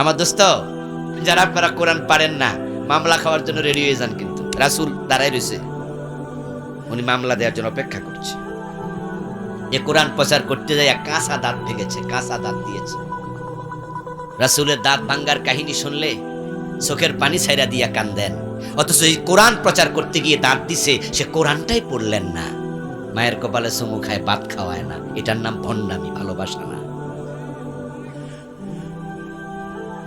আমার দোস্ত, যারা আপনারা কোরআন পারেন না, মামলা খাওয়ার জন্য রেডি হয়ে যান কিন্তু। রাসুল দাঁড়াই রয়েছে। উনি মামলা দেওয়ার জন্য অপেক্ষা করছে। এ কোরআন প্রচার করতে যায় কাঁচা দাঁত ভেঙেছে, কাঁচা দাঁত দিয়েছে। রাসুলের দাঁত ভাঙ্গার কাহিনী শুনলে চোখের পানি ছাইরা দিয়া কান্দেন। অথচ এই কোরআন প্রচার করতে গিয়ে দাঁত দিছে, সে কোরআনটাই পড়লেন না। মায়ের কপালে চুমু খায়, ভাত খাওয়ায় না। এটার নাম ভণ্ডামি, ভালোবাসা না।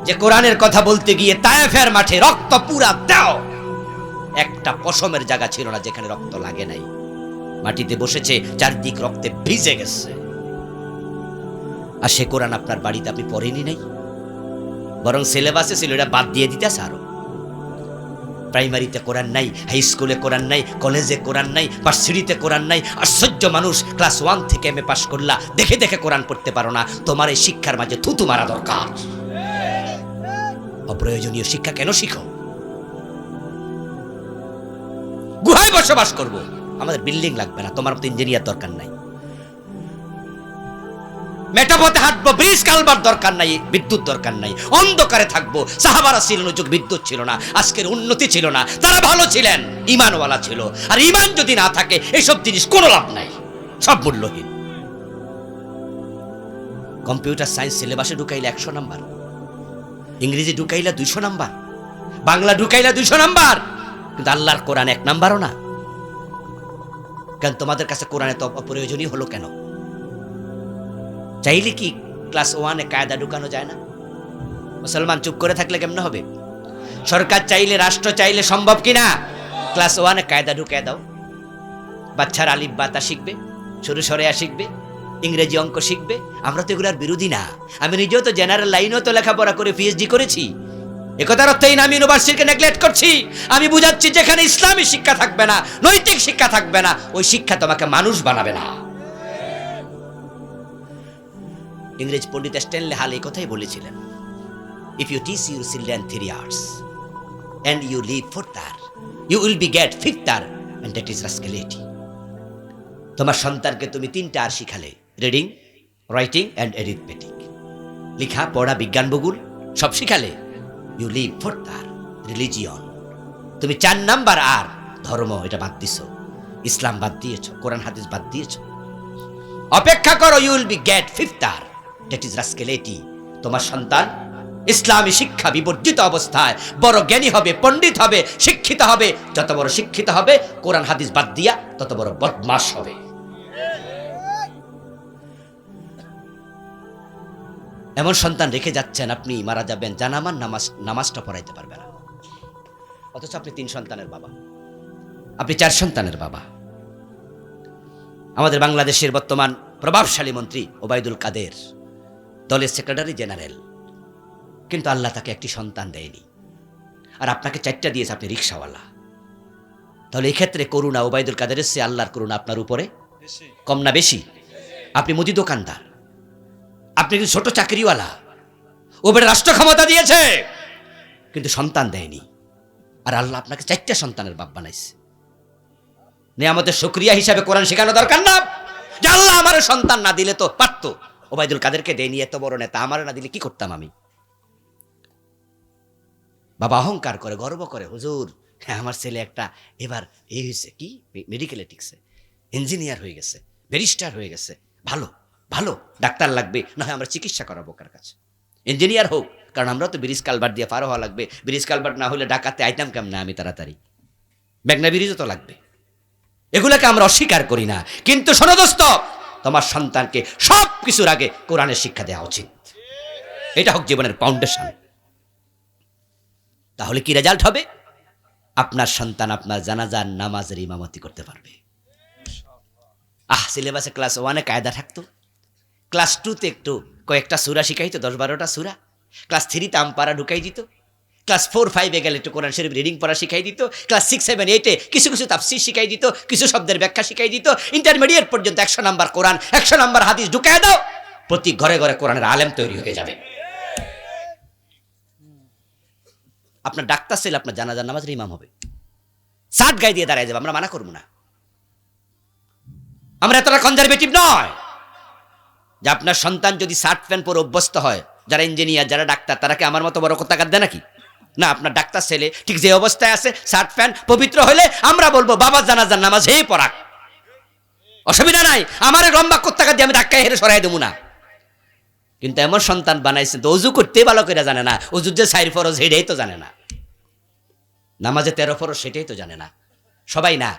যে কোরআনের কথা বলতে গিয়ে তায়েফের মাঠে রক্ত পুরা দাও। একটা পশমের জায়গা ছিল না যেখানে রক্ত লাগে নাই। মাটিতে বসেছে, চারদিক রক্তে ভিজে গেছে। আর সে কোরআন আপনার বাড়িতে আপনি পড়েনি নাই? বরং সিলেবাসে ছিল, এটা বাদ দিয়ে দিতে আরও। প্রাইমারিতে কোরআন নাই হাই স্কুলে কোরআন নাই কলেজে কোরআন নাই ভার্সিটিতে কোরআন নাই। আশ্চর্য মানুষ ক্লাস ওয়ান থেকে এম এ পাশ করলা। দেখে দেখে কোরআন পড়তে পারো না। তোমার এই শিক্ষার মাঝে থুতু মারা দরকার। অপ্রয়োজনীয় শিক্ষা কেন শিখো? গুহায় বসবাস করব। আমাদের বিল্ডিং লাগবে না, তোমার মতো ইঞ্জিনিয়ার দরকার নাই। মেটাপথে হাঁটবো ব্রিজ কালবার দরকার নাই, বিদ্যুৎ দরকার নাই। অন্ধকারে থাকব, সাহাবারা ছিল না, যুগ বিদ্যুৎ ছিল না, আজকের উন্নতি ছিল না, তারা ভালো ছিলেন, ইমানওয়ালা ছিল। আর ইমান যদি না থাকে, এসব জিনিস কোনো লাভ নাই, সব মূল্যহীন। কম্পিউটার সায়েন্স সিলেবাসে ঢুকাইলে একশো নাম্বার। ইংরেজি ঢুকাইলা দুইশো নাম্বার, বাংলা ঢুকাইলা দুইশো নাম্বার, কিন্তু আল্লাহর কোরআন এক নাম্বারও না। কেন তোমাদের কাছে কোরআনে তো অপ্রয়োজনীয় হলো কেন? চাইলে কি ক্লাস ওয়ানে কায়দা ঢুকানো যায় না? মুসলমান চুপ করে থাকলে কেমন হবে? সরকার চাইলে, রাষ্ট্র চাইলে সম্ভব কি না? ক্লাস ওয়ানে কায়দা ঢুকায় দাও। বাচ্চার আলিফ বাতা শিখবে, সরু সরেয়া শিখবে ইংরেজি অঙ্ক শিখবে? আমরা তো এগুলোর বিরোধী না। আমি নিজেও তো জেনারেল লাইনেও তো লেখাপড়া করে পিএইচডি করেছি। একথার অর্থই আমি ইউনিভার্সিটিকে নেগলেক্ট করছি? আমি বুঝাচ্ছি যেখানে ইসলামী শিক্ষা থাকবে না, নৈতিক শিক্ষা থাকবে না, ওই শিক্ষা তোমাকে মানুষ বানাবে না। ইংরেজ পণ্ডিত স্ট্যানলে হাল এই কথাই বলেছিলেন if you teach your children three R's and you leave fourth R you will be get fifth R and that is rascality তোমার সন্তানকে তুমি তিনটা আর শিখালে রিডিং রাইটিং অ্যান্ড এরিথমেটিক লেখা, পড়া, বিজ্ঞান, ভূগোল, সব শিখালে ইউ লিভ ফোর্থ তার রিলিজিয়ন তুমি চার নাম্বার আর ধর্ম, এটা বাদ দিছ। ইসলাম বাদ দিয়েছ, কোরআন, হাদিস বাদ দিয়েছ। অপেক্ষা করো you will be get fifth R. That is rascality তোমার সন্তান ইসলামী শিক্ষা বিবর্জিত অবস্থায় বড় জ্ঞানী হবে, পণ্ডিত হবে, শিক্ষিত হবে। যত বড় শিক্ষিত হবে, কোরআন, হাদিস বাদ দিয়া তত বড় বদমাস হবে। এমন সন্তান রেখে যাচ্ছেন আপনি মারা যাবেন। জানামান নামাজ নামাজটা পড়াইতে পারবে না। অথচ আপনি তিন সন্তানের বাবা। আপনি চার সন্তানের বাবা। আমাদের বাংলাদেশের বর্তমান প্রভাবশালী মন্ত্রী ওবায়দুল কাদের দলের সেক্রেটারি জেনারেল। কিন্তু আল্লাহ তাকে একটি সন্তান দেয়নি। আর আপনাকে চারটা দিয়েছে আপনি রিক্সাওয়ালা। তাহলে এই ক্ষেত্রে করুণা ওবায়দুল কাদেরের সে আল্লাহর করুণা আপনার উপরে? কম না বেশি? আপনি মুদি দোকানদার আপনি কিন্তু ছোট চাকরিওয়ালা? ও বেটা রাষ্ট্র ক্ষমতা দিয়েছে। কিন্তু সন্তান দেয়নি। আর আল্লাহ আপনাকে চারটা সন্তানের বাপ বানাইছে। নিয়ামতের সক্রিয়া হিসাবে কোরআন শেখানো দরকার না। আল্লাহ আমার সন্তান না দিলে তো পারতো। ওবায়দুল কাদেরকে দেয়নি এত বড় নেতা আমার না দিলে কি করতাম আমি? বাবা অহংকার করে, গর্ব করে, হুজুর হ্যাঁ আমার ছেলে একটা এবার এই হয়েছে কি? মেডিকেলে টিকছে ইঞ্জিনিয়ার হয়ে গেছে ব্যারিস্টার হয়ে গেছে। ভালো। ভালো, ডাক্তার লাগবে, না হয় আমরা চিকিৎসা করাবো কার কাছে। ইঞ্জিনিয়ার হোক, কারণ আমরা তো ব্রিজ কালবার দিয়ে পার হওয়া লাগবে। ব্রিজ কালবার না হলে ডাকাতে আইতাম কেমন আমি তাড়াতাড়ি? মেঘনা ব্রিজও তো লাগবে। এগুলোকে আমরা অস্বীকার করি না। কিন্তু শোনো তোমার সন্তানকে সব কিছুর আগে কোরআনের শিক্ষা দেওয়া উচিত। এটা হোক জীবনের ফাউন্ডেশন তাহলে কি রেজাল্ট হবে? আপনার সন্তান আপনার জানাজার নামাজের ইমামতি করতে পারবে। আহ সিলেবাসে ক্লাস ওয়ানে কায়দা থাকতো। ক্লাস টুতে একটু কয়েকটা সুরা শিখাইতো, দশ বারোটা সুরা। ক্লাস থ্রিতে আমপারা ঢুকাই দিত। ক্লাস ফোর, ফাইভে গেলে একটু কোরআন শরীফ রিডিং পড়া শিখাই দিত। ক্লাস সিক্স, সেভেন এইটে কিছু কিছু তাফসির শিখাই দিত, কিছু শব্দের ব্যাখ্যা শিখাই দিত। ইন্টারমিডিয়েট পর্যন্ত একশো নাম্বার কোরআন, একশো নাম্বার হাদিস ঢুকাই দাও। প্রতি ঘরে ঘরে কোরআনের আলেম তৈরি হয়ে যাবে। আপনার ডাক্তার ছেলে, আপনার জানা জানাজার নামাজের ইমাম হবে। সাত গায়ে দিয়ে দাঁড়ায় যাবে, আমরা মানা করব না। আমরা এতটা কনজারভেটিভ নয়। যে আপনার সন্তান যদি শার্ট প্যান্ট পরে অভ্যস্ত হয়, যারা ইঞ্জিনিয়ার যারা ডাক্তার, তারা কি আমার মতো বড় টাকা দেয় নাকি? না, আপনার ডাক্তার ছেলে ঠিক যে অবস্থায় আছে শার্ট প্যান্ট পবিত্র হলে আমরা বলব, বাবা, জানাজার নামাজ হেই পড়াক। অসুবিধা নাই, আমার রম্বা কোত্তাকা দিয়ে আমি ধাক্কায় হেরে সরাই দেবো না। কিন্তু এমন সন্তান বানাইছেন তো অজু করতে ভালো করে জানে না, অজুর যে সাইর ফরজ সেটাই তো জানে না। নামাজে তেরো ফরজ সেটাই তো জানে না। সবাই না,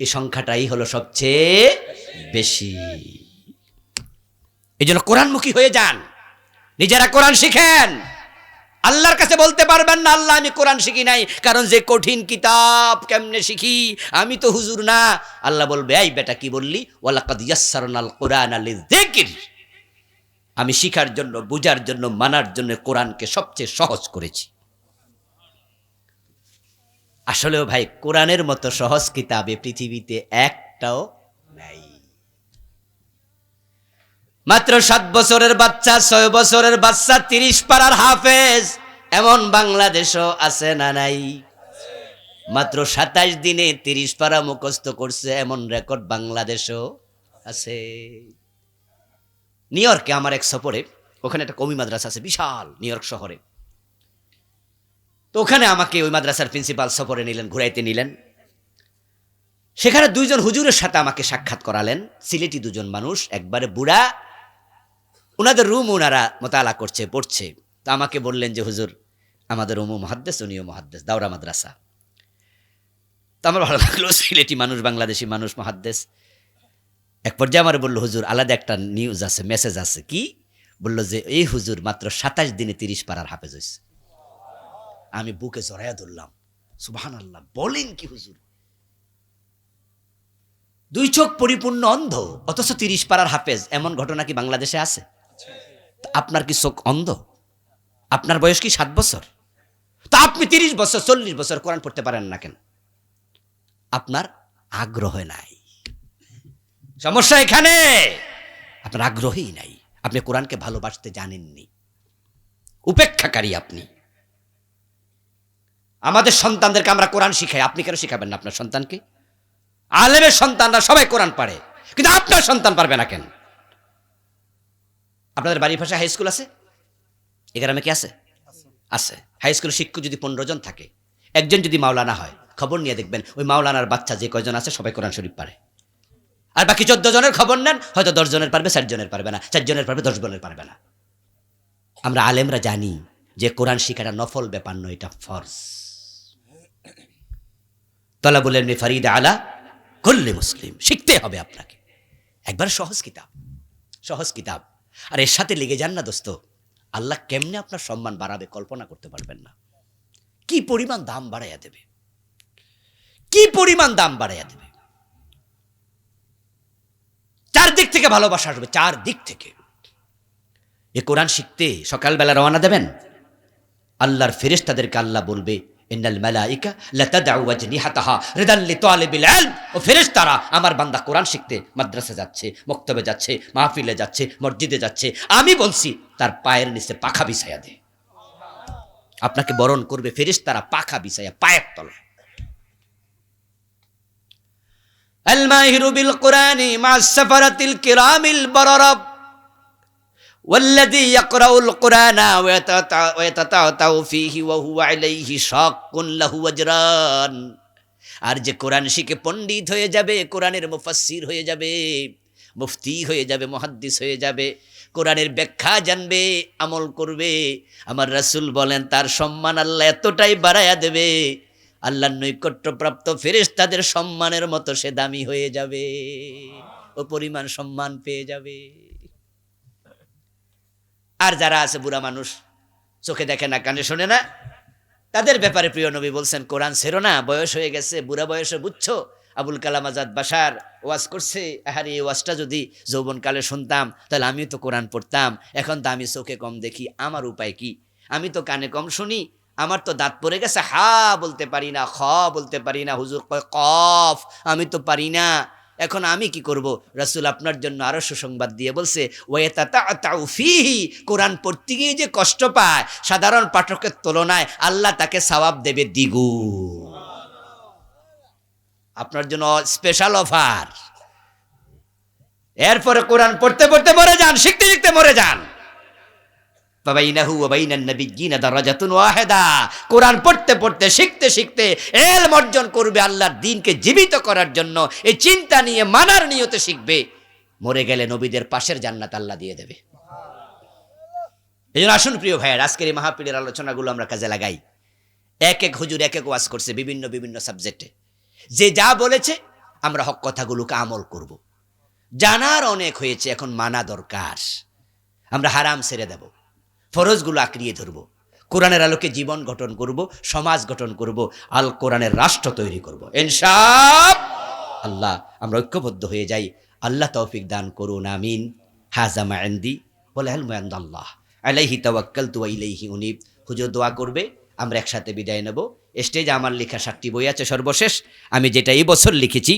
এই সংখ্যাটাই হলো সবচেয়ে বেশি। এই কোরআনমুখী হয়ে যান। নিজেরা কোরআন শিখেন। আল্লাহর কাছে বলতে পারবেন না, আল্লাহ, আমি কোরআন শিখি নাই। কারণ যে কঠিন কিতাব কেমনে শিখি? আমি তো হুজুর না। আল্লাহ বলবে, এই বেটা কি বললি? ওয়ালাকাদ কোরআন আলি যিকির আমি শিখার জন্য, বুঝার জন্য, মানার জন্য কোরআনকে সবচেয়ে সহজ করেছি। আসলেও ভাই, কোরআনের মতো সহজ কিতাবে পৃথিবীতে একটাও নাই মাত্র সাত বছরের বাচ্চা, ছয় বছরের বাচ্চা, তিরিশ পাড়ার হাফেজ। এমন বাংলাদেশও আছে না নাই? মাত্র সাতাইশ দিনে তিরিশ পাড়া মুখস্থ করছে, এমন রেকর্ড বাংলাদেশও আছে। নিউ ইয়র্কে আমার এক সফরে, ওখানে একটা কমি মাদ্রাসা আছে, বিশাল নিউ ইয়র্ক শহরে। তো ওখানে আমাকে ওই মাদ্রাসার প্রিন্সিপাল সফরে নিলেন, ঘুরাইতে নিলেন। সেখানে দুইজন হুজুরের সাথে আমাকে সাক্ষাৎ করালেন। সিলেটি দুজন মানুষ, একবারে বুড়া ওনাদের রুম ওনারা মোতালা করছে, পড়ছে। তো আমাকে বললেন যে, হুজুর, আমাদের রুমু মহাদ্দেস, উনিও মহাদ্দেস, দাওরা মাদ্রাসা। তো আমার ভালো লাগল, সিলেটি মানুষ, বাংলাদেশি মানুষ মহাদ্দেশ এক পর্যায়ে আমার বলল, হুজুর, আলাদা একটা নিউজ আছে মেসেজ আছে। কি? বলল যে, এই হুজুর মাত্র সাতাশ দিনে তিরিশ পাড়ার হাফেজ হয়েছে আমি বুকে জড়াইয়া ধরলাম সুবাহান আল্লাহ বলেন কি হুজুর? দুই চোখ পরিপূর্ণ অন্ধ, অথচ তিরিশ পাড়ার হাফেজ, এমন ঘটনা কি বাংলাদেশে আছে? আপনার কি চোখ অন্ধ? আপনার বয়স কি সাত বছর? তা আপনি তিরিশ বছর, চল্লিশ বছর কোরআন পড়তে পারেন না কেন? আপনার আগ্রহ নাই। সমস্যা এখানে! আপনার আগ্রহই নাই। আপনি কোরআনকে ভালোবাসতে জানেননি। উপেক্ষাকারী আপনি। আমাদের সন্তানদেরকে আমরা কোরআন শিখাই। আপনি কেন শিখাবেন না আপনার সন্তানকে? আলেমের সন্তানরা সবাই কোরআন পারে। কিন্তু আপনার সন্তান পারবে না কেন? আপনাদের বাড়ির পাশে হাই স্কুল আছে? এ গ্রামে কি আছে? আছে। হাই স্কুলের শিক্ষক যদি পনেরো জন থাকে, একজন যদি মাওলানা হয়, খবর নিয়ে দেখবেন, ওই মাওলানার বাচ্চা যে কয়জন আছে, সবাই কোরআন শরীফ পারে। আর বাকি চোদ্দ জনের খবর নেন, হয়তো দশ জনের পারবে, ষাট জনের পারবে না চার জনের পারবে, দশ জনের পারবে না। আমরা আলেমরা জানি যে কোরআন শিখাটা নফল ব্যাপার নয়, এটা ফর্স তলা বললেন ফারিদ আলা করলে মুসলিম, শিখতে হবে আপনাকে। একবার সহজ কিতাব সহজ কিতাব। আর এর সাথে লেগে যান না, দোস্ত। আল্লাহ কেমনে আপনার সম্মান বাড়াবে কল্পনা করতে পারবেন না। কি পরিমাণ দাম বাড়াইয়া দেবে? কি পরিমাণ দাম বাড়াইয়া দেবে? চারদিক থেকে ভালোবাসা আসবে চার দিক থেকে। এ কোরআন শিখতে সকালবেলা রওনা দেবেন? আল্লাহর ফেরেশতাদেরকে আল্লাহ বলবে আমার বান্দা কোরআন শিখতে মাদ্রাসা যাচ্ছে, মক্তবে যাচ্ছে, মাহফিলে যাচ্ছে, মসজিদে যাচ্ছে। আমি বলছি, তার পায়ের নিচে পাখা বিছায়া দে। আপনাকে বরণ করবে ফেরেশতারা পাখা বিছায়া, পায়ের তলায়। আল মাহিরু বিল কোরআনি মা সাফারাতিল কিরামিল বারারা والذي يقرأ القرآن ويتتع- ويتتعتع فيه وهو عليه شاق له أجران আর যে কোরআন শিখে পণ্ডিত হয়ে যাবে কোরআনের মুফাসসির হয়ে যাবে মুফতি হয়ে যাবে মুহাদ্দিস হয়ে যাবে কোরআনের ব্যাখ্যা জানবে আমল করবে আমার রাসূল বলেন তার সম্মান আল্লাহ এতটাই বাড়ায়া দেবে আল্লাহর নৈকট্যপ্রাপ্ত ফেরেশতাদের সম্মানের মতো সে দামি হয়ে যাবে ও পরিমাণ সম্মান পেয়ে যাবে আর যারা আছে বুড়া মানুষ, চোখে দেখে না, কানে শোনে না, তাদের ব্যাপারে প্রিয় নবী বলছেন, কোরআন ছেড়ো না, বয়স হয়ে গেছে, বুড়া বয়সে বুঝছ? আবুল কালাম আজাদ বাসার ওয়াজ করছে, আহার, এই ওয়াজটা যদি যৌবনকালে শুনতাম, তাহলে আমিও তো কোরআন পড়তাম। এখন তো আমি চোখে কম দেখি, আমার উপায় কি? আমি তো কানে কম শুনি, আমার তো দাঁত পড়ে গেছে, হা বলতে পারি না, খ বলতে পারি না, হুজুর কয়, কফ, আমি তো পারি না। এখন আমি কি করব? রাসুল আপনার জন্য আরও সুসংবাদ দিয়ে বলছে ফিহি কোরআন পড়তে গিয়ে যে কষ্ট পায়, সাধারণ পাঠকের তুলনায় আল্লাহ তাকে সওয়াব দেবে দিগু আপনার জন্য স্পেশাল অফার এরপরে কোরআন পড়তে পড়তে মরে যান, শিখতে শিখতে মরে যান। ফাবাইনাহু ওয়া বাইনান নাবিয়্যিনা দারাজাতুন ওয়াহিদা। কোরআন পড়তে পড়তে, শিখতে শিখতে এলম অর্জন করবে আল্লাহর দিনকে জীবিত করার জন্য। এই চিন্তা নিয়ে, মানার নিয়তে শিখবে। মরে গেলে নবীদের পাশের জান্নাত আল্লাহ দিয়ে দেবে। এই আসুন প্রিয় ভাইয়ের, আজকের এই মাহফিলের আলোচনাগুলো আমরা কাজে লাগাই। এক এক হুজুর এক এক ওয়াজ করছে বিভিন্ন বিভিন্ন সাবজেক্টে। যে যা বলেছে, আমরা হক কথাগুলোকে আমল করব। জানার অনেক হয়েছে, এখন মানা দরকার। আমরা হারাম ছেড়ে দেব। ফরজগুলো আঁকড়িয়ে ধরব। কোরআনের আলোকে জীবন গঠন করব, সমাজ গঠন করব, আল কোরআনের রাষ্ট্র তৈরি করব। ইনশাপ আল্লাহ, আমরা ঐক্যবদ্ধ হয়ে যাই। আল্লাহ তৌফিক দান করুন, আমিন। হাজামা আন্দি বলে আল্লাহ আলাইহি তাওয়াক্কাল তু ইলাইহি উনিব। হুজুর দোয়া করবে, আমরা একসাথে বিদায় নেব। স্টেজে আমার লেখা সাতটি বই আছে সর্বশেষ। আমি যেটা এই বছর লিখেছি